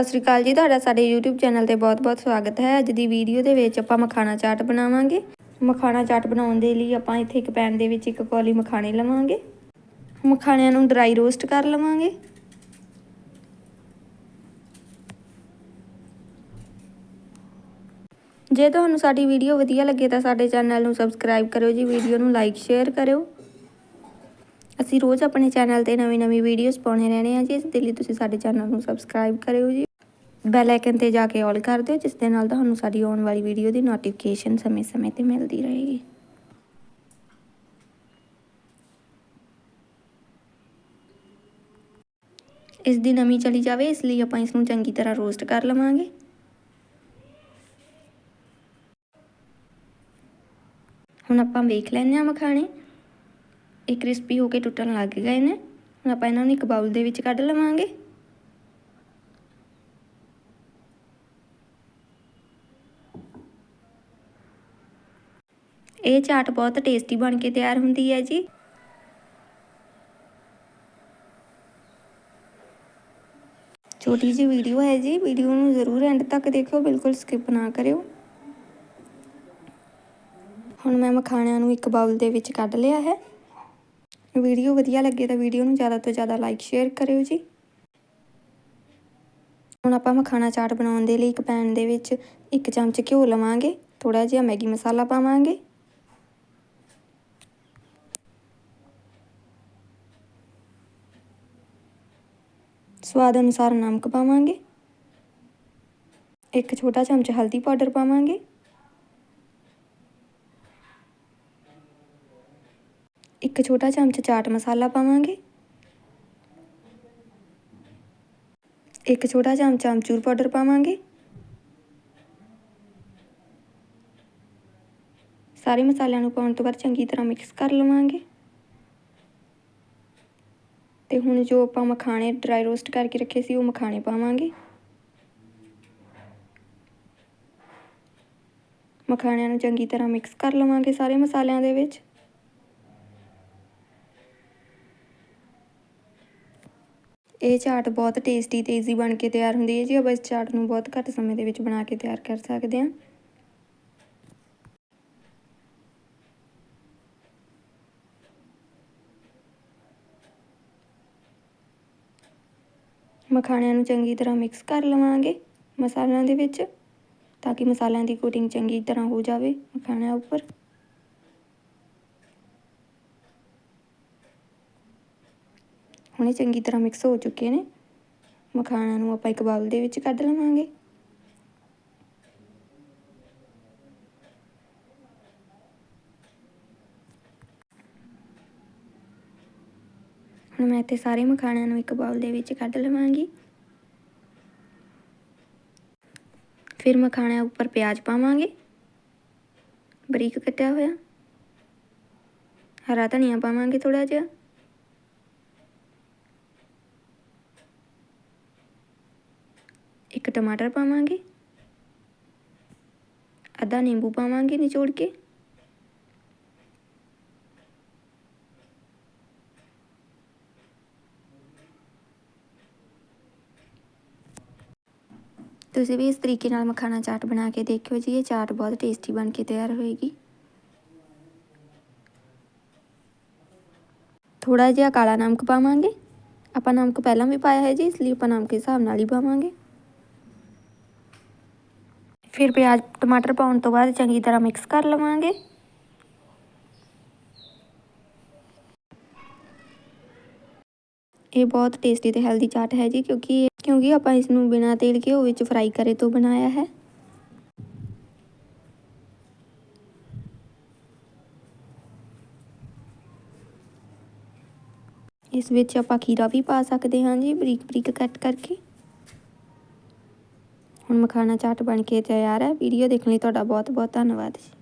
ਸਤਿ ਸ਼੍ਰੀ ਅਕਾਲ ਜੀ, ਤੁਹਾਡਾ ਸਾਡੇ YouTube ਚੈਨਲ ਤੇ ਬਹੁਤ-ਬਹੁਤ ਸਵਾਗਤ ਹੈ। ਅੱਜ ਦੀ ਵੀਡੀਓ ਦੇ ਵਿੱਚ ਆਪਾਂ ਮਖਾਣਾ ਚਾਟ ਬਣਾਵਾਂਗੇ। ਮਖਾਣਾ ਚਾਟ ਬਣਾਉਣ ਦੇ ਲਈ ਆਪਾਂ ਇੱਥੇ ਇੱਕ ਪੈਨ ਦੇ ਵਿੱਚ ਇੱਕ ਕੌਲੀ ਮਖਾਣੇ ਲਵਾਂਗੇ। ਮਖਾਣਿਆਂ ਨੂੰ ਡਰਾਈ ਰੋਸਟ ਕਰ ਲਵਾਂਗੇ। ਜੇ ਤੁਹਾਨੂੰ ਸਾਡੀ ਵੀਡੀਓ ਵਧੀਆ ਲੱਗੇ ਤਾਂ ਸਾਡੇ ਚੈਨਲ ਨੂੰ ਸਬਸਕ੍ਰਾਈਬ ਕਰਿਓ ਜੀ, ਵੀਡੀਓ ਨੂੰ ਲਾਈਕ ਸ਼ੇਅਰ ਕਰਿਓ। ਅਸੀਂ ਰੋਜ਼ ਆਪਣੇ ਚੈਨਲ ਤੇ ਨਵੀਂ-ਨਵੀਂ ਵੀਡੀਓਜ਼ ਪਾਉਣੇ ਰਹਿਣੇ ਆ ਜੀ, ਇਸ ਦੇ ਲਈ ਤੁਸੀਂ ਸਾਡੇ ਚੈਨਲ ਨੂੰ ਸਬਸਕ੍ਰਾਈਬ ਕਰਿਓ ਜੀ। ਬੈਲ ਆਈਕਨ ਤੇ ਜਾ ਕੇ ਆਲ ਕਰ ਦਿਓ, ਜਿਸ ਦੇ ਨਾਲ ਤੁਹਾਨੂੰ ਸਾਡੀ ਆਉਣ ਵਾਲੀ ਵੀਡੀਓ ਦੀ ਨੋਟੀਫਿਕੇਸ਼ਨ ਸਮੇਂ-ਸਮੇਂ ਤੇ ਮਿਲਦੀ ਰਹੇਗੀ। ਇਸ ਦੀ ਨਮੀ ਚਲੀ ਜਾਵੇ, ਇਸ ਲਈ ਆਪਾਂ ਇਸ ਨੂੰ ਚੰਗੀ ਤਰ੍ਹਾਂ ਰੋਸਟ ਕਰ ਲਵਾਂਗੇ। ਹੁਣ ਆਪਾਂ ਵੇਖ ਲੈਂਦੇ ਹਾਂ ਮਖਾਣੇ। ਇਹ ਕ੍ਰਿਸਪੀ ਹੋ ਕੇ ਟੁੱਟਣ ਲੱਗ ਗਏ ਨੇ। ਹੁਣ ਆਪਾਂ ਇਹਨਾਂ ਨੂੰ ਇੱਕ ਬਾਉਲ ਦੇ ਵਿੱਚ ਕੱਢ ਲਵਾਂਗੇ। ਇਹ ਚਾਟ ਬਹੁਤ ਟੇਸਟੀ ਬਣ ਕੇ ਤਿਆਰ ਹੁੰਦੀ ਹੈ ਜੀ। ਛੋਟੀ ਜੀ ਵੀਡੀਓ ਹੈ ਜੀ ਵੀਡੀਓ ਨੂੰ ਜ਼ਰੂਰ ਐਂਡ ਤੱਕ ਦੇਖਿਓ, ਬਿਲਕੁਲ ਸਕਿਪ ਨਾ ਕਰਿਓ। ਹੁਣ ਮੈਂ ਮਖਾਣਿਆਂ ਨੂੰ ਇੱਕ ਬਾਉਲ ਦੇ ਵਿੱਚ ਕੱਢ ਲਿਆ ਹੈ। ਵੀਡੀਓ ਵਧੀਆ ਲੱਗੇ ਤਾਂ ਵੀਡੀਓ ਨੂੰ ਜ਼ਿਆਦਾ ਤੋਂ ਜ਼ਿਆਦਾ ਲਾਈਕ ਸ਼ੇਅਰ ਕਰਿਓ ਜੀ। ਹੁਣ ਆਪਾਂ ਮਖਾਣਾ ਚਾਟ ਬਣਾਉਣ ਦੇ ਲਈ ਇੱਕ ਪੈਨ ਦੇ ਵਿੱਚ ਇੱਕ ਚਮਚ ਘਿਓ ਲਵਾਂਗੇ ਥੋੜਾ ਜਿਹਾ ਮੈਗੀ ਮਸਾਲਾ ਪਾਵਾਂਗੇ। ਸਵਾਦ ਅਨੁਸਾਰ ਨਮਕ ਪਾਵਾਂਗੇ। ਇੱਕ ਛੋਟਾ ਚਮਚ ਹਲਦੀ ਪਾਊਡਰ ਪਾਵਾਂਗੇ। ਇੱਕ ਛੋਟਾ ਚਮਚ ਚਾਟ ਮਸਾਲਾ ਪਾਵਾਂਗੇ। ਇੱਕ ਛੋਟਾ ਚਮਚ ਅਮਚੂਰ ਪਾਊਡਰ ਪਾਵਾਂਗੇ। ਸਾਰੇ ਮਸਾਲਿਆਂ ਨੂੰ ਪਾਉਣ ਤੋਂ ਬਾਅਦ ਚੰਗੀ ਤਰ੍ਹਾਂ ਮਿਕਸ ਕਰ ਲਵਾਂਗੇ। ਤੇ ਹੁਣ ਜੋ ਆਪਾਂ ਮਖਾਣੇ ਡਰਾਈ ਰੋਸਟ ਕਰਕੇ ਰੱਖੇ ਸੀ, ਉਹ ਮਖਾਣੇ ਪਾਵਾਂਗੇ। ਮਖਾਣਿਆਂ ਨੂੰ ਚੰਗੀ ਤਰ੍ਹਾਂ ਮਿਕਸ ਕਰ ਲਵਾਂਗੇ ਸਾਰੇ ਮਸਾਲਿਆਂ ਦੇ ਵਿੱਚ। ਇਹ ਚਾਟ ਬਹੁਤ ਟੇਸਟੀ ਤੇ ਈਜ਼ੀ ਬਣ ਕੇ ਤਿਆਰ ਹੁੰਦੀ ਹੈ ਜੀ। ਆਪਾਂ ਇਸ ਚਾਟ ਨੂੰ ਬਹੁਤ ਘੱਟ ਸਮੇਂ ਦੇ ਵਿੱਚ ਬਣਾ ਕੇ ਤਿਆਰ ਕਰ ਸਕਦੇ ਹਾਂ। ਮਖਾਣਿਆਂ ਨੂੰ ਚੰਗੀ ਤਰ੍ਹਾਂ ਮਿਕਸ ਕਰ ਲਵਾਂਗੇ ਮਸਾਲਿਆਂ ਦੇ ਵਿੱਚ, ਤਾਂ ਕਿ ਮਸਾਲਿਆਂ ਦੀ ਕੋਟਿੰਗ ਚੰਗੀ ਤਰ੍ਹਾਂ ਹੋ ਜਾਵੇ ਮਖਾਣਿਆਂ ਉੱਪਰ। ਹੁਣੇ ਚੰਗੀ ਤਰ੍ਹਾਂ ਮਿਕਸ ਹੋ ਚੁੱਕੇ ਨੇ। ਮਖਾਣਿਆਂ ਨੂੰ ਆਪਾਂ ਇੱਕ ਬਾਉਲ ਦੇ ਵਿੱਚ ਕੱਢ ਲਵਾਂਗੇ। ਹੁਣ ਮੈਂ ਇੱਥੇ ਸਾਰੇ ਮਖਾਣਿਆਂ ਨੂੰ ਇੱਕ ਬਾਉਲ ਦੇ ਵਿੱਚ ਕੱਢ ਲਵਾਂਗੀ। ਫਿਰ ਮਖਾਣਿਆਂ ਉੱਪਰ ਪਿਆਜ਼ ਪਾਵਾਂਗੇ। ਬਰੀਕ ਕੱਟਿਆ ਹੋਇਆ। ਹਰਾ ਧਨੀਆ ਪਾਵਾਂਗੇ ਥੋੜਾ ਜਿਹਾ। ਇੱਕ ਟਮਾਟਰ ਪਾਵਾਂਗੇ। ਅੱਧਾ ਨਿੰਬੂ ਪਾਵਾਂਗੇ ਨਿਚੋੜ ਕੇ। ਤੁਸੀਂ ਵੀ ਇਸ ਤਰੀਕੇ ਨਾਲ ਮਖਾਣਾ ਚਾਟ ਬਣਾ ਕੇ ਦੇਖਿਓ ਜੀ ਇਹ ਚਾਟ ਬਹੁਤ ਟੇਸਟੀ ਬਣ ਕੇ ਤਿਆਰ ਹੋਏਗੀ ਥੋੜਾ ਜਿਹਾ ਕਾਲਾ ਨਮਕ ਪਾਵਾਂਗੇ ਆਪਾਂ ਨਮਕ ਪਹਿਲਾਂ ਵੀ ਪਾਇਆ ਹੈ ਜੀ ਇਸ ਲਈ ਆਪਾਂ ਨਮਕ ਦੇ ਹਿਸਾਬ ਨਾਲ ਹੀ ਪਾਵਾਂਗੇ ਫਿਰ ਪਿਆਜ਼ ਟਮਾਟਰ ਪਾਉਣ ਤੋਂ ਬਾਅਦ ਚੰਗੀ ਤਰ੍ਹਾਂ ਮਿਕਸ ਕਰ ਲਵਾਂਗੇ ਇਹ ਬਹੁਤ ਟੇਸਟੀ ਤੇ ਹੈਲਦੀ ਚਾਟ ਹੈ ਜੀ ਕਿਉਂਕਿ ਕਿਉਂਕਿ ਆਪਾਂ ਇਸ ਨੂੰ ਬਿਨਾਂ ਤੇਲ ਘਿਓ ਵਿੱਚ ਫਰਾਈ ਕਰੇ ਤੋਂ ਬਣਾਇਆ ਹੈ। ਇਸ ਵਿੱਚ ਆਪਾਂ ਖੀਰਾ ਵੀ ਪਾ ਸਕਦੇ ਹਾਂ ਜੀ, ਬਰੀਕ ਬਰੀਕ ਕੱਟ ਕਰਕੇ। ਹੁਣ ਮਖਾਣਾ ਚਾਟ ਬਣ ਕੇ ਤਿਆਰ ਹੈ। ਵੀਡੀਓ ਦੇਖਣ ਲਈ ਤੁਹਾਡਾ ਬਹੁਤ ਬਹੁਤ ਧੰਨਵਾਦ ਜੀ।